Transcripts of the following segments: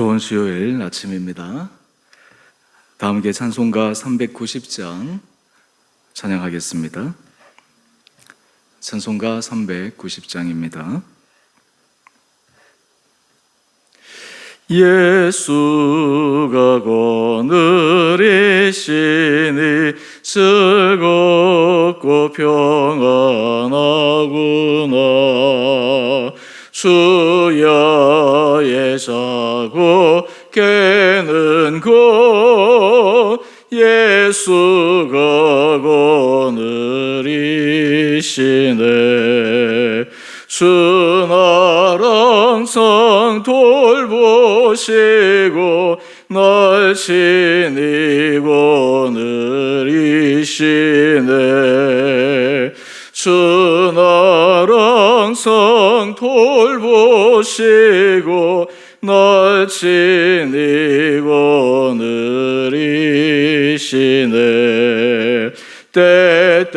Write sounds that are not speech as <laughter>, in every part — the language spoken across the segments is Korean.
좋은 수요일 아침입니다. 다음 게 찬송가 390장 찬양하겠습니다. 찬송가 390장입니다. 예수가 거느리시니 즐겁고 평안하구나 주야의 자고 깨는 곳 예수가 거느리시네. 주나랑 성 돌보시고 날 지니고 느리시네. 주나 랑성 돌보시고 날 지니고 느리시네. 때때로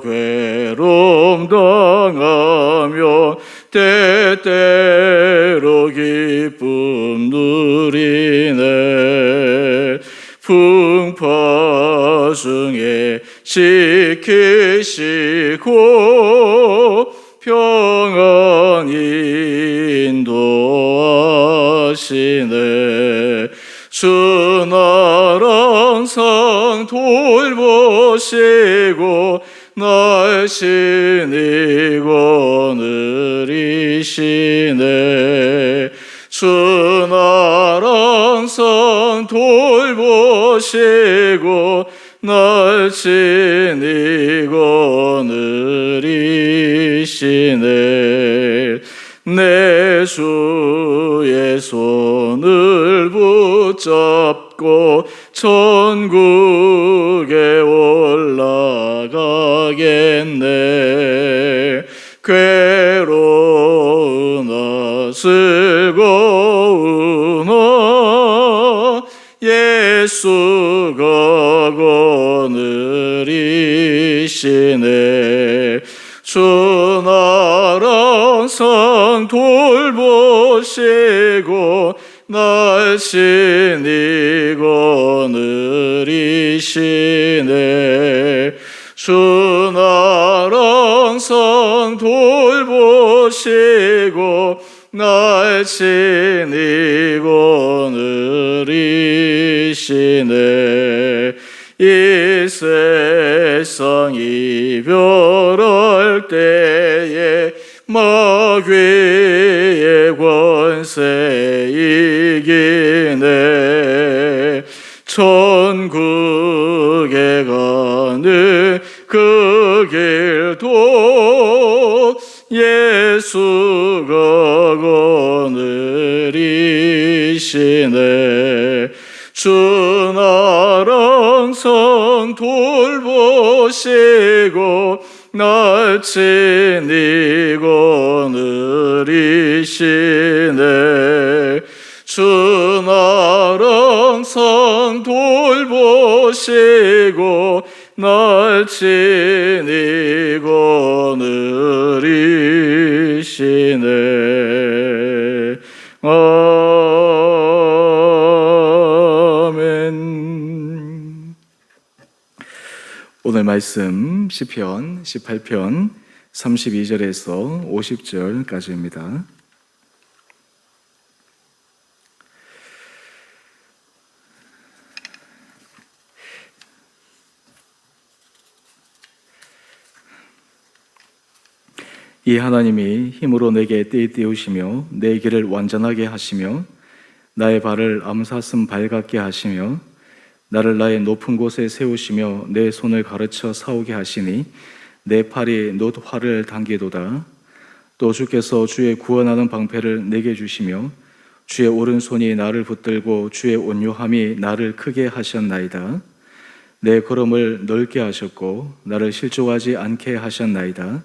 괴로움 당하며 때때로 기쁨 누리네. 풍파 중에 지키시고 돌보시고 날 지니고 느리시네. 주나랑 상 돌보시고 날 지니고 느리시네. 내 주의 손을 붙잡고 천국 날 지니고 느리시네. 주나랑 상 돌보시고 날 지니고 느리시네. 이 세상 이별할 때에 마귀 돌보시고 날 지니고 느리시네 아멘 오늘 말씀 시편 18편 32절에서 50절까지입니다. 이 하나님이 힘으로 내게 떼띄우시며 내 길을 완전하게 하시며 나의 발을 암사슴 발 같게 하시며 나를 나의 높은 곳에 세우시며 내 손을 가르쳐 사오게 하시니 내 팔이 놋 활을 당기도다. 또 주께서 주의 구원하는 방패를 내게 주시며 주의 오른손이 나를 붙들고 주의 온유함이 나를 크게 하셨나이다. 내 걸음을 넓게 하셨고 나를 실족하지 않게 하셨나이다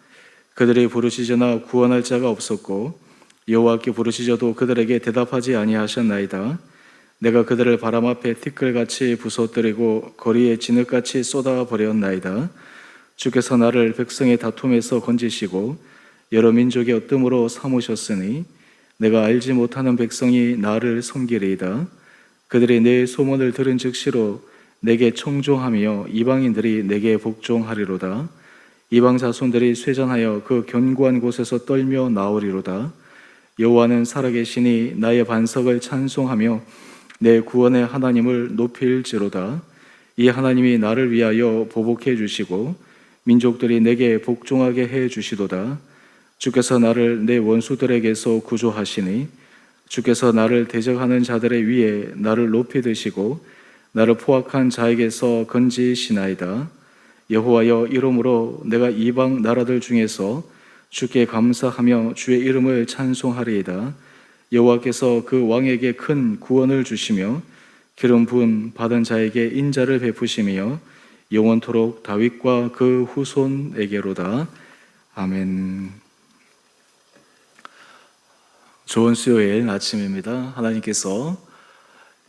그들이 부르시저나 구원할 자가 없었고 여호와께 부르시저도 그들에게 대답하지 아니하셨나이다. 내가 그들을 바람 앞에 티끌같이 부서뜨리고 거리에 진흙같이 쏟아 버렸나이다. 주께서 나를 백성의 다툼에서 건지시고 여러 민족의 어뜸으로 삼으셨으니 내가 알지 못하는 백성이 나를 섬기리이다. 그들이 내 소문을 들은 즉시로 내게 청종하며 이방인들이 내게 복종하리로다. 이방 자손들이 쇠잔하여 그 견고한 곳에서 떨며 나오리로다. 여호와는 살아계시니 나의 반석을 찬송하며 내 구원의 하나님을 높일지로다. 이 하나님이 나를 위하여 보복해 주시고 민족들이 내게 복종하게 해 주시도다. 주께서 나를 내 원수들에게서 구조하시니 주께서 나를 대적하는 자들의 위에 나를 높이 드시고 나를 포악한 자에게서 건지시나이다. 여호와여 이름으로 내가 이방 나라들 중에서 주께 감사하며 주의 이름을 찬송하리이다. 여호와께서 그 왕에게 큰 구원을 주시며 기름 부은 받은 자에게 인자를 베푸시며 영원토록 다윗과 그 후손에게로다. 아멘. 좋은 수요일 아침입니다. 하나님께서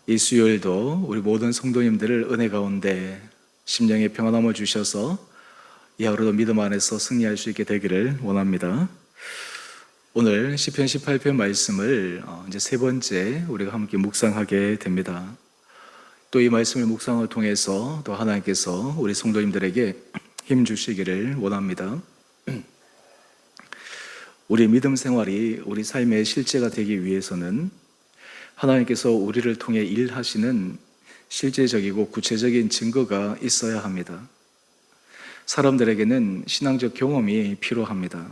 이 수요일도 우리 모든 성도님들을 은혜 가운데 심령의 평안함을 주셔서 이 하루도 믿음 안에서 승리할 수 있게 되기를 원합니다. 오늘 시편 18편 말씀을 어, 이제 세 번째 우리가 함께 묵상하게 됩니다. 또 이 말씀을 묵상을 통해서 또 하나님께서 우리 성도님들에게 힘 주시기를 원합니다. <clears throat> 우리 믿음 생활이 우리 삶의 실제가 되기 위해서는 하나님께서 우리를 통해 일하시는 실제적이고 구체적인 증거가 있어야 합니다. 사람들에게는 신앙적 경험이 필요합니다.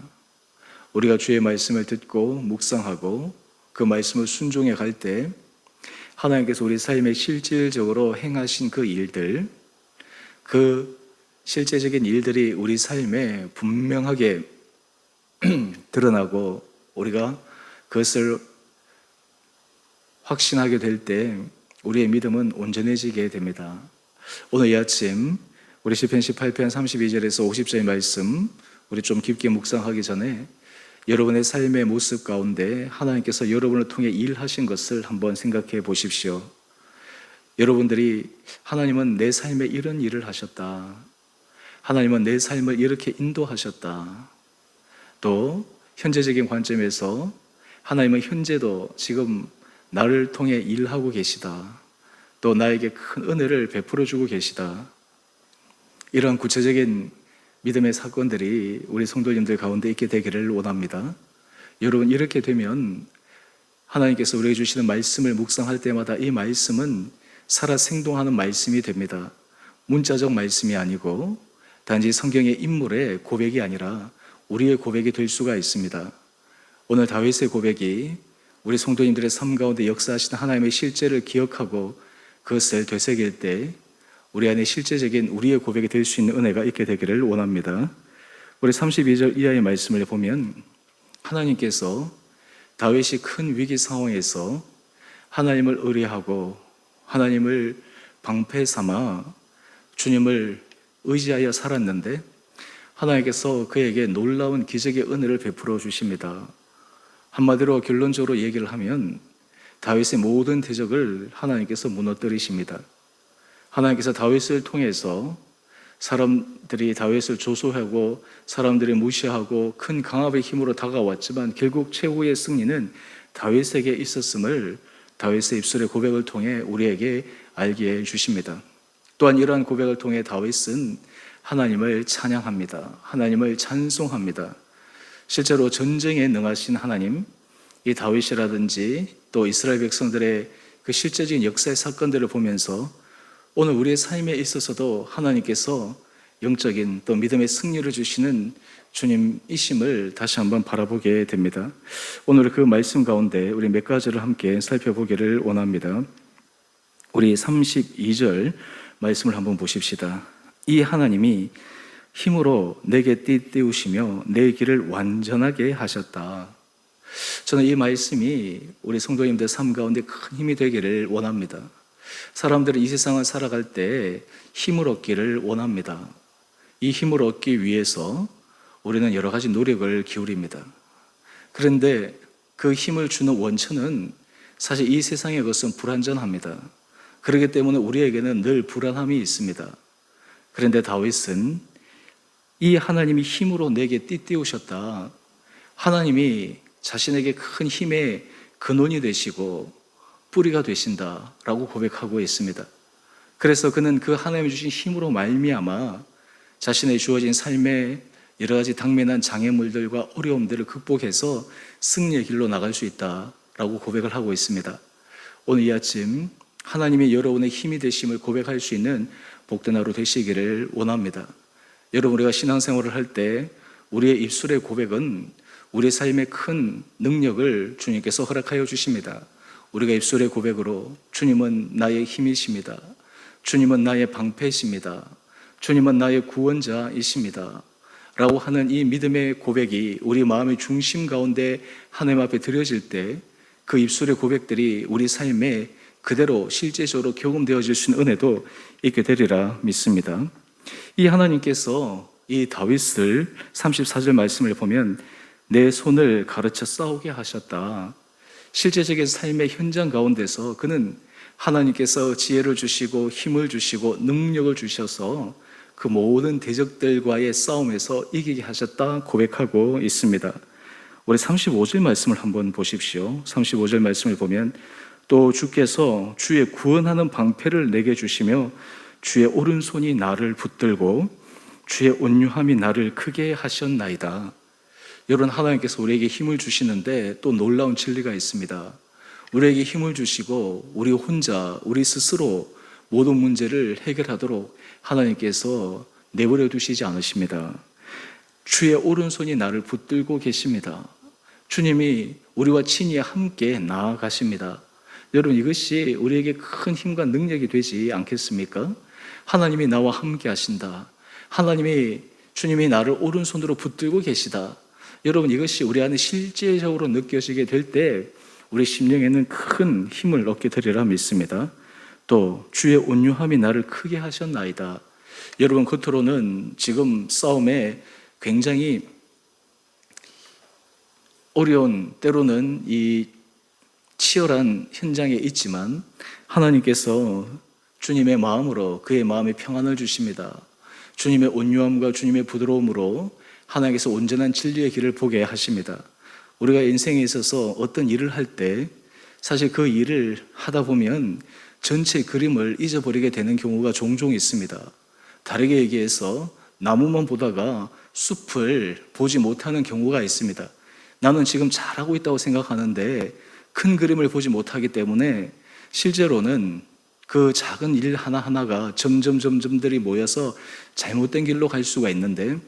우리가 주의 말씀을 듣고 묵상하고 그 말씀을 순종해 갈 때 하나님께서 우리 삶에 실질적으로 행하신 그 일들, 그 실제적인 일들이 우리 삶에 분명하게 <clears throat> 드러나고 우리가 그것을 확신하게 될 때 우리의 믿음은 온전해지게 됩니다. 오늘 이 아침 우리 시편 18편 32절에서 50절의 말씀 우리 좀 깊게 묵상하기 전에 여러분의 삶의 모습 가운데 하나님께서 여러분을 통해 일하신 것을 한번 생각해 보십시오. 여러분들이 하나님은 내 삶에 이런 일을 하셨다. 하나님은 내 삶을 이렇게 인도하셨다. 또 현재적인 관점에서 하나님은 현재도 지금 나를 통해 일하고 계시다. 또 나에게 큰 은혜를 베풀어 주고 계시다. 이런 구체적인 믿음의 사건들이 우리 성도님들 가운데 있게 되기를 원합니다. 여러분, 이렇게 되면 하나님께서 우리에게 주시는 말씀을 묵상할 때마다 이 말씀은 살아 생동하는 말씀이 됩니다. 문자적 말씀이 아니고 단지 성경의 인물의 고백이 아니라 우리의 고백이 될 수가 있습니다. 오늘 다윗의 고백이 우리 성도님들의 삶 가운데 역사하시는 하나님의 실제를 기억하고 그것을 되새길 때 우리 안에 실제적인 우리의 고백이 될 수 있는 은혜가 있게 되기를 원합니다. 우리 32절 이하의 말씀을 보면 하나님께서 다윗이 큰 위기 상황에서 하나님을 의뢰하고 하나님을 방패 삼아 주님을 의지하여 살았는데 하나님께서 그에게 놀라운 기적의 은혜를 베풀어 주십니다. 한마디로 결론적으로 얘기를 하면 다윗의 모든 대적을 하나님께서 무너뜨리십니다. 하나님께서 다윗을 통해서 사람들이 다윗을 조소하고 사람들이 무시하고 큰 강압의 힘으로 다가왔지만 결국 최후의 승리는 다윗에게 있었음을 다윗의 입술의 고백을 통해 우리에게 알게 해 주십니다. 또한 이러한 고백을 통해 다윗은 하나님을 찬양합니다. 하나님을 찬송합니다. 실제로 전쟁에 능하신 하나님, 이 다윗이라든지 또 이스라엘 백성들의 그 실제적인 역사의 사건들을 보면서 오늘 우리의 삶에 있어서도 하나님께서 영적인 또 믿음의 승리를 주시는 주님이심을 다시 한번 바라보게 됩니다. 오늘 그 말씀 가운데 우리 몇 가지를 함께 살펴보기를 원합니다. 우리 32절 말씀을 한번 보십시다. 이 하나님이 힘으로 내게 띠띠우시며 내 길을 완전하게 하셨다. 저는 이 말씀이 우리 성도님들 삶 가운데 큰 힘이 되기를 원합니다. 사람들은 이 세상을 살아갈 때 힘을 얻기를 원합니다. 이 힘을 얻기 위해서 우리는 여러 가지 노력을 기울입니다. 그런데 그 힘을 주는 원천은 사실 이 세상의 것은 불완전합니다. 그렇기 때문에 우리에게는 늘 불안함이 있습니다. 그런데 다윗은 이 하나님이 힘으로 내게 띠띠우셨다. 하나님이 자신에게 큰 힘의 근원이 되시고 뿌리가 되신다라고 고백하고 있습니다. 그래서 그는 그 하나님이 주신 힘으로 말미암아 자신의 주어진 삶의 여러 가지 당면한 장애물들과 어려움들을 극복해서 승리의 길로 나갈 수 있다라고 고백을 하고 있습니다. 오늘 이 아침 하나님의 여러분의 힘이 되심을 고백할 수 있는 복된 하루 되시기를 원합니다. 여러분 우리가 신앙생활을 할 때 우리의 입술의 고백은 우리 삶의 큰 능력을 주님께서 허락하여 주십니다. 우리가 입술의 고백으로 주님은 나의 힘이십니다. 주님은 나의 방패이십니다. 주님은 나의 구원자이십니다. 라고 하는 이 믿음의 고백이 우리 마음의 중심 가운데 하나님 앞에 드려질 때 그 입술의 고백들이 우리 삶에 그대로 실제적으로 경험되어질 수 있는 은혜도 있게 되리라 믿습니다. 이 하나님께서 이 다윗을 34절 말씀을 보면 내 손을 가르쳐 싸우게 하셨다. 실제적인 삶의 현장 가운데서 그는 하나님께서 지혜를 주시고 힘을 주시고 능력을 주셔서 그 모든 대적들과의 싸움에서 이기게 하셨다 고백하고 있습니다. 우리 35절 말씀을 한번 보십시오. 35절 말씀을 보면 또 주께서 주의 구원하는 방패를 내게 주시며 주의 오른손이 나를 붙들고 주의 온유함이 나를 크게 하셨나이다. 여러분 하나님께서 우리에게 힘을 주시는데 또 놀라운 진리가 있습니다. 우리에게 힘을 주시고 우리 혼자 우리 스스로 모든 문제를 해결하도록 하나님께서 내버려 두시지 않으십니다. 주의 오른손이 나를 붙들고 계십니다. 주님이 우리와 친히 함께 나아가십니다. 여러분 이것이 우리에게 큰 힘과 능력이 되지 않겠습니까? 하나님이 나와 함께 하신다. 하나님이 주님이 나를 오른손으로 붙들고 계시다. 여러분 이것이 우리 안에 실제적으로 느껴지게 될 때 우리 심령에는 큰 힘을 얻게 되리라 믿습니다. 또 주의 온유함이 나를 크게 하셨나이다. 여러분 겉으로는 지금 싸움에 굉장히 어려운 때로는 이 치열한 현장에 있지만 하나님께서 주님의 마음으로 그의 마음에 평안을 주십니다. 주님의 온유함과 주님의 부드러움으로 하나님께서 온전한 진리의 길을 보게 하십니다. 우리가 인생에 있어서 어떤 일을 할 때 사실 그 일을 하다 보면 전체 그림을 잊어버리게 되는 경우가 종종 있습니다. 다르게 얘기해서 나무만 보다가 숲을 보지 못하는 경우가 있습니다. 나는 지금 잘하고 있다고 생각하는데 큰 그림을 보지 못하기 때문에 실제로는 그 작은 일 하나하나가 점점 점점들이 모여서 잘못된 길로 갈 수가 있는데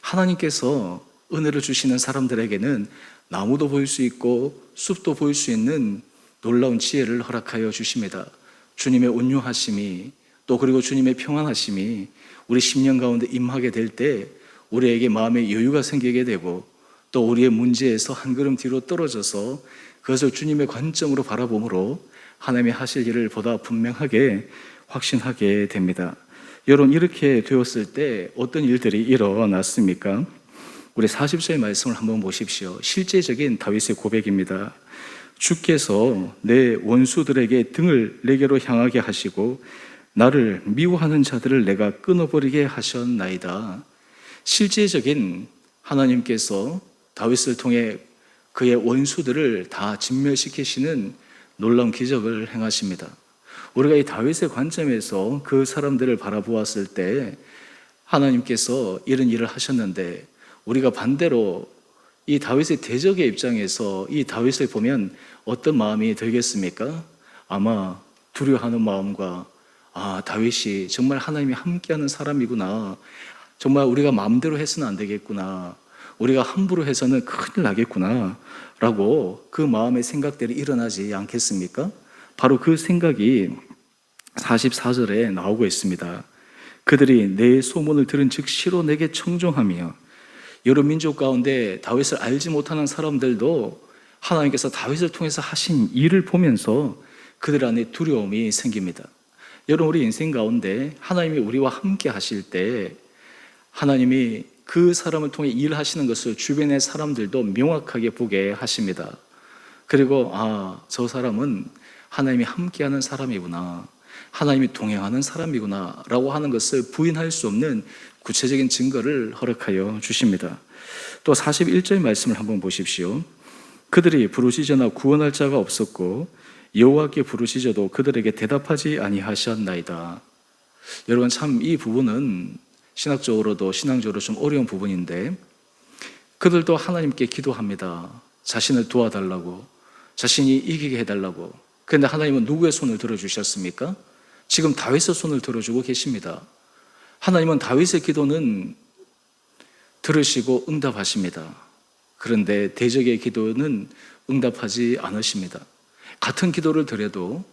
하나님께서 은혜를 주시는 사람들에게는 나무도 보일 수 있고 숲도 보일 수 있는 놀라운 지혜를 허락하여 주십니다. 주님의 온유하심이 또 그리고 주님의 평안하심이 우리 10년 가운데 임하게 될 때 우리에게 마음의 여유가 생기게 되고 또 우리의 문제에서 한 걸음 뒤로 떨어져서 그것을 주님의 관점으로 바라보므로 하나님의 하실 일을 보다 분명하게 확신하게 됩니다. 여러분 이렇게 되었을 때 어떤 일들이 일어났습니까? 우리 40절 말씀을 한번 보십시오. 실제적인 다윗의 고백입니다. 주께서 내 원수들에게 등을 내게로 향하게 하시고 나를 미워하는 자들을 내가 끊어버리게 하셨나이다. 실제적인 하나님께서 다윗을 통해 그의 원수들을 다 진멸시키시는 놀라운 기적을 행하십니다. 우리가 이 다윗의 관점에서 그 사람들을 바라보았을 때 하나님께서 이런 일을 하셨는데 우리가 반대로 이 다윗의 대적의 입장에서 이 다윗을 보면 어떤 마음이 들겠습니까? 아마 두려워하는 마음과 아, 다윗이 정말 하나님이 함께하는 사람이구나. 정말 우리가 마음대로 해서는 안 되겠구나. 우리가 함부로 해서는 큰일 나겠구나. 라고 그 마음의 생각들이 일어나지 않겠습니까? 바로 그 생각이 44절에 나오고 있습니다. 그들이 내 소문을 들은 즉 시로 내게 청종하며 여러 민족 가운데 다윗을 알지 못하는 사람들도 하나님께서 다윗을 통해서 하신 일을 보면서 그들 안에 두려움이 생깁니다. 여러분 우리 인생 가운데 하나님이 우리와 함께 하실 때 하나님이 그 사람을 통해 일하시는 것을 주변의 사람들도 명확하게 보게 하십니다. 그리고 아, 저 사람은 하나님이 함께하는 사람이구나. 하나님이 동행하는 사람이구나. 라고 하는 것을 부인할 수 없는 구체적인 증거를 허락하여 주십니다. 또 41절 말씀을 한번 보십시오. 그들이 부르시저나 구원할 자가 없었고 여호와께 부르시저도 그들에게 대답하지 아니하셨나이다. 여러분 참 이 부분은 신학적으로도 신앙적으로 좀 어려운 부분인데 그들도 하나님께 기도합니다. 자신을 도와달라고 자신이 이기게 해달라고. 그런데 하나님은 누구의 손을 들어주셨습니까? 지금 다윗의 손을 들어주고 계십니다. 하나님은 다윗의 기도는 들으시고 응답하십니다. 그런데 대적의 기도는 응답하지 않으십니다. 같은 기도를 드려도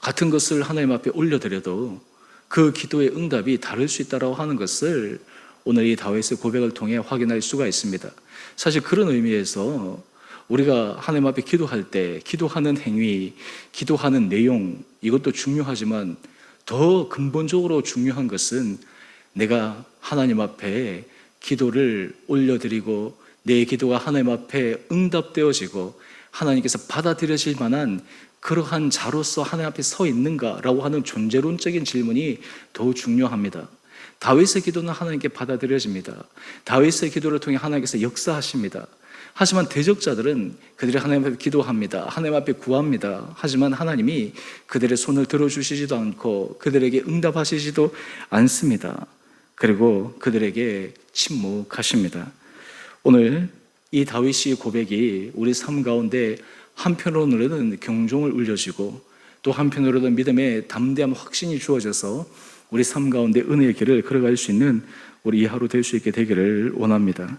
같은 것을 하나님 앞에 올려드려도 그 기도의 응답이 다를 수 있다고 하는 것을 오늘 이 다윗의 고백을 통해 확인할 수가 있습니다. 사실 그런 의미에서 우리가 하나님 앞에 기도할 때 기도하는 행위, 기도하는 내용 이것도 중요하지만 더 근본적으로 중요한 것은 내가 하나님 앞에 기도를 올려드리고 내 기도가 하나님 앞에 응답되어지고 하나님께서 받아들여질 만한 그러한 자로서 하나님 앞에 서 있는가라고 하는 존재론적인 질문이 더 중요합니다. 다윗의 기도는 하나님께 받아들여집니다. 다윗의 기도를 통해 하나님께서 역사하십니다. 하지만 대적자들은 그들이 하나님 앞에 기도합니다. 하나님 앞에 구합니다. 하지만 하나님이 그들의 손을 들어주시지도 않고 그들에게 응답하시지도 않습니다. 그리고 그들에게 침묵하십니다. 오늘 이 다윗의 고백이 우리 삶 가운데 한편으로는 경종을 울려주고 또 한편으로는 믿음의 담대함 확신이 주어져서 우리 삶 가운데 은혜의 길을 걸어갈 수 있는 우리 이 하루 될수 있게 되기를 원합니다.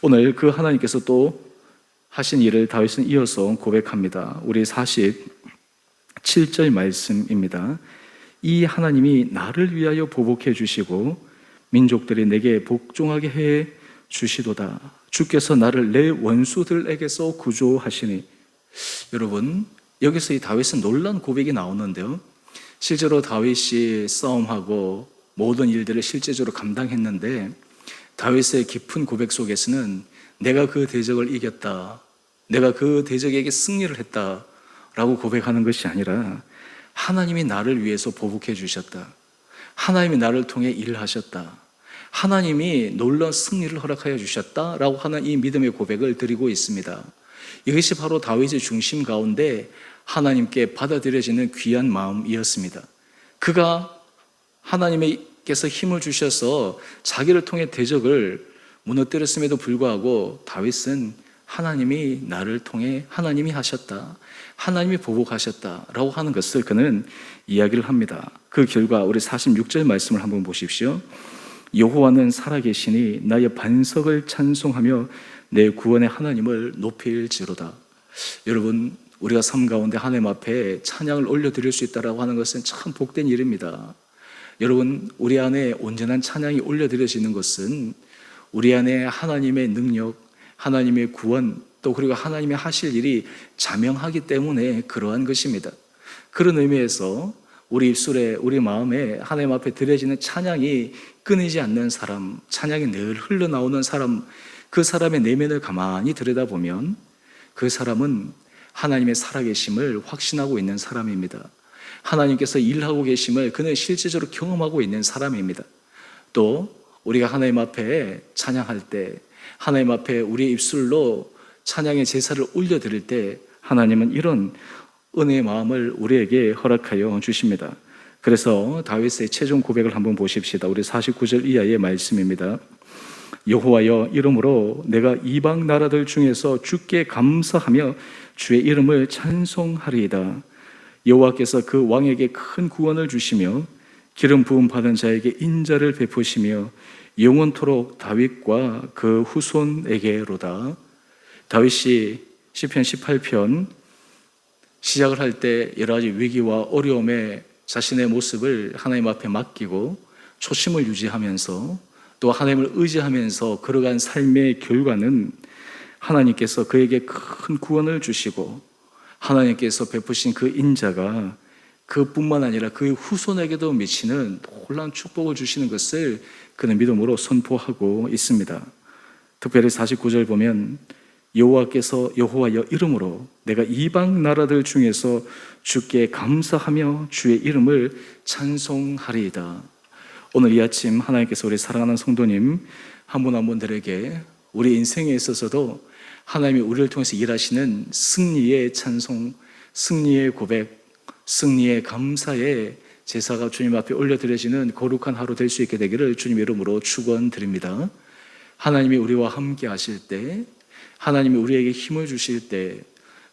오늘 그 하나님께서 또 하신 일을 다윗은 이어서 고백합니다. 우리 47절 말씀입니다. 이 하나님이 나를 위하여 보복해 주시고 민족들이 내게 복종하게 해 주시도다. 주께서 나를 내 원수들에게서 구조하시니 여러분 여기서 이 다윗은 놀란 고백이 나오는데요. 실제로 다윗이 싸움하고 모든 일들을 실제적으로 감당했는데 다윗의 깊은 고백 속에서는 내가 그 대적을 이겼다. 내가 그 대적에게 승리를 했다. 라고 고백하는 것이 아니라 하나님이 나를 위해서 보복해 주셨다. 하나님이 나를 통해 일하셨다. 하나님이 놀라운 승리를 허락하여 주셨다. 라고 하는 이 믿음의 고백을 드리고 있습니다. 이것이 바로 다윗의 중심 가운데 하나님께 받아들여지는 귀한 마음이었습니다. 그가 하나님께서 힘을 주셔서 자기를 통해 대적을 무너뜨렸음에도 불구하고 다윗은 하나님이 나를 통해 하나님이 하셨다. 하나님이 보복하셨다 라고 하는 것을 그는 이야기를 합니다. 그 결과 우리 46절 말씀을 한번 보십시오. 여호와는 살아계시니 나의 반석을 찬송하며 내 구원의 하나님을 높일지로다. 여러분 우리가 삶 가운데 하나님 앞에 찬양을 올려드릴 수 있다라고 하는 것은 참 복된 일입니다. 여러분 우리 안에 온전한 찬양이 올려드려지는 것은 우리 안에 하나님의 능력, 하나님의 구원, 또 그리고 하나님의 하실 일이 자명하기 때문에 그러한 것입니다. 그런 의미에서 우리 입술에 우리 마음에 하나님 앞에 드려지는 찬양이 끊이지 않는 사람, 찬양이 늘 흘러나오는 사람, 그 사람의 내면을 가만히 들여다보면 그 사람은 하나님의 살아계심을 확신하고 있는 사람입니다. 하나님께서 일하고 계심을 그는 실제적으로 경험하고 있는 사람입니다. 또 우리가 하나님 앞에 찬양할 때 하나님 앞에 우리의 입술로 찬양의 제사를 올려드릴 때 하나님은 이런 은혜의 마음을 우리에게 허락하여 주십니다. 그래서 다윗의 최종 고백을 한번 보십시다. 우리 49절 이하의 말씀입니다. 여호와여 이름으로 내가 이방 나라들 중에서 주께 감사하며 주의 이름을 찬송하리이다. 여호와께서 그 왕에게 큰 구원을 주시며 기름 부음 받은 자에게 인자를 베푸시며 영원토록 다윗과 그 후손에게로다. 다윗이 시편 18편 시작을 할 때 여러 가지 위기와 어려움에 자신의 모습을 하나님 앞에 맡기고 초심을 유지하면서 또 하나님을 의지하면서 걸어간 삶의 결과는 하나님께서 그에게 큰 구원을 주시고 하나님께서 베푸신 그 인자가 그뿐만 아니라 그 후손에게도 미치는 놀라운 축복을 주시는 것을 그는 믿음으로 선포하고 있습니다. 특별히 49절 보면 여호와께서 여호와 여 이름으로 내가 이방 나라들 중에서 주께 감사하며 주의 이름을 찬송하리이다. 오늘 이 아침 하나님께서 우리 사랑하는 성도님 한 분 한 분들에게 우리 인생에 있어서도 하나님이 우리를 통해서 일하시는 승리의 찬송, 승리의 고백, 승리의 감사의 제사가 주님 앞에 올려드려지는 거룩한 하루 될 수 있게 되기를 주님 이름으로 축원드립니다. 하나님이 우리와 함께 하실 때, 하나님이 우리에게 힘을 주실 때,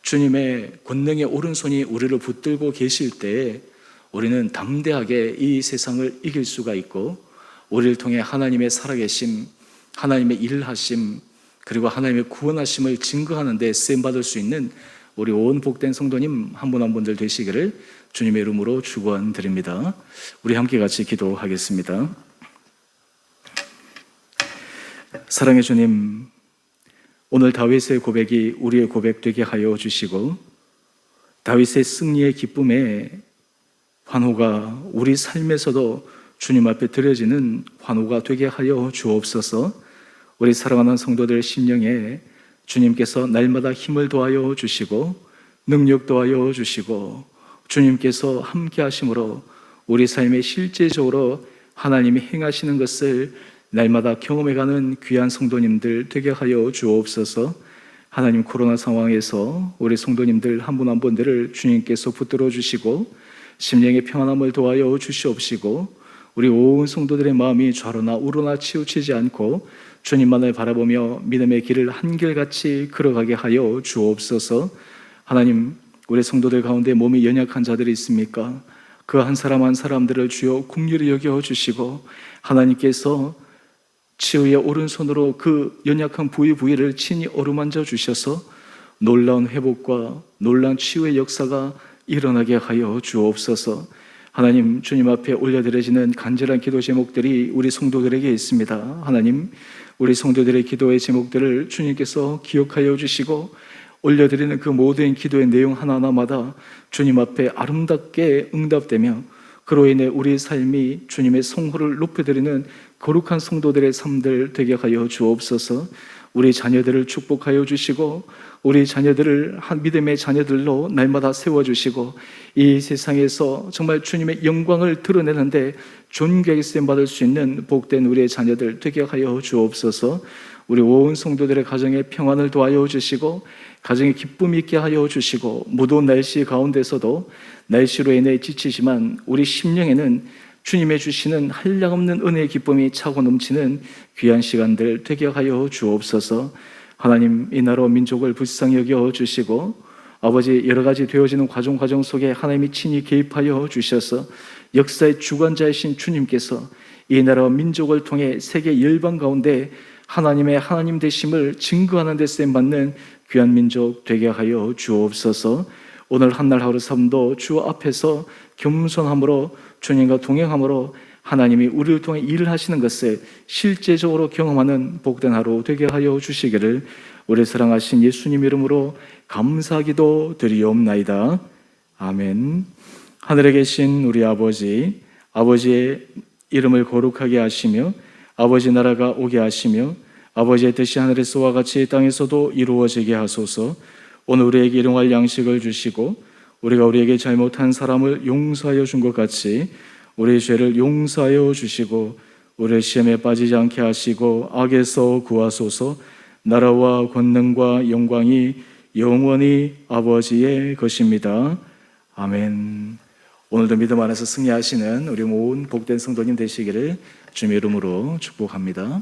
주님의 권능의 오른손이 우리를 붙들고 계실 때, 우리는 담대하게 이 세상을 이길 수가 있고, 우리를 통해 하나님의 살아계심, 하나님의 일하심, 그리고 하나님의 구원하심을 증거하는데 쓰임 받을 수 있는 우리 온 복된 성도님 한 분 한 분들 되시기를 주님의 이름으로 축원드립니다. 우리 함께 같이 기도하겠습니다. 사랑의 주님, 오늘 다윗의 고백이 우리의 고백 되게 하여 주시고 다윗의 승리의 기쁨에 환호가 우리 삶에서도 주님 앞에 드려지는 환호가 되게 하여 주옵소서. 우리 사랑하는 성도들 심령에 주님께서 날마다 힘을 더하여 주시고 능력 더하여 주시고 주님께서 함께 하심으로 우리 삶에 실제적으로 하나님이 행하시는 것을 날마다 경험해가는 귀한 성도님들 되게 하여 주옵소서. 하나님 코로나 상황에서 우리 성도님들 한 분 한 분들을 주님께서 붙들어 주시고 심령의 평안함을 도하여 주시옵시고 우리 온 성도들의 마음이 좌로나 우로나 치우치지 않고 주님만을 바라보며 믿음의 길을 한결같이 걸어가게 하여 주옵소서. 하나님, 우리 성도들 가운데 몸이 연약한 자들이 있습니까? 그 한 사람 한 사람들을 주여 국률이 여겨 주시고 하나님께서 치유의 오른손으로 그 연약한 부위 부위를 친히 어루만져 주셔서 놀라운 회복과 놀라운 치유의 역사가 일어나게 하여 주옵소서. 하나님 주님 앞에 올려드려지는 간절한 기도 제목들이 우리 성도들에게 있습니다. 하나님 우리 성도들의 기도의 제목들을 주님께서 기억하여 주시고 올려드리는 그 모든 기도의 내용 하나하나마다 주님 앞에 아름답게 응답되며 그로 인해 우리 삶이 주님의 성호를 높여드리는 거룩한 성도들의 삶들 되게 하여 주옵소서. 우리 자녀들을 축복하여 주시고 우리 자녀들을 한 믿음의 자녀들로 날마다 세워 주시고 이 세상에서 정말 주님의 영광을 드러내는데 존귀하게 쓰임 받을 수 있는 복된 우리의 자녀들 되게 하여 주옵소서. 우리 온 성도들의 가정에 평안을 도하여 주시고 가정에 기쁨 있게 하여 주시고 무더운 날씨 가운데서도 날씨로 인해 지치지만 우리 심령에는 주님의 주시는 한량없는 은혜의 기쁨이 차고 넘치는 귀한 시간들 되게 하여 주옵소서. 하나님 이 나라 민족을 불쌍히 여겨 주시고 아버지 여러 가지 되어지는 과정 과정 속에 하나님이 친히 개입하여 주셔서 역사의 주관자이신 주님께서 이 나라와 민족을 통해 세계 열방 가운데 하나님의 하나님 되심을 증거하는 데 쓰임 받는 귀한 민족 되게 하여 주옵소서. 오늘 한 날 하루 삶도 주 앞에서 겸손함으로 주님과 동행함으로 하나님이 우리를 통해 일을 하시는 것을 실제적으로 경험하는 복된 하루 되게 하여 주시기를 우리 사랑하신 예수님 이름으로 감사기도 드리옵나이다. 아멘. 하늘에 계신 우리 아버지, 아버지의 이름을 거룩하게 하시며 아버지 나라가 오게 하시며 아버지의 뜻이 하늘에서와 같이 땅에서도 이루어지게 하소서. 오늘 우리에게 일용할 양식을 주시고 우리가 우리에게 잘못한 사람을 용서하여 준 것 같이 우리의 죄를 용서하여 주시고 우리의 시험에 빠지지 않게 하시고 악에서 구하소서 나라와 권능과 영광이 영원히 아버지의 것입니다. 아멘. 오늘도 믿음 안에서 승리하시는 우리 모든 복된 성도님 되시기를 주님의 이름으로 축복합니다.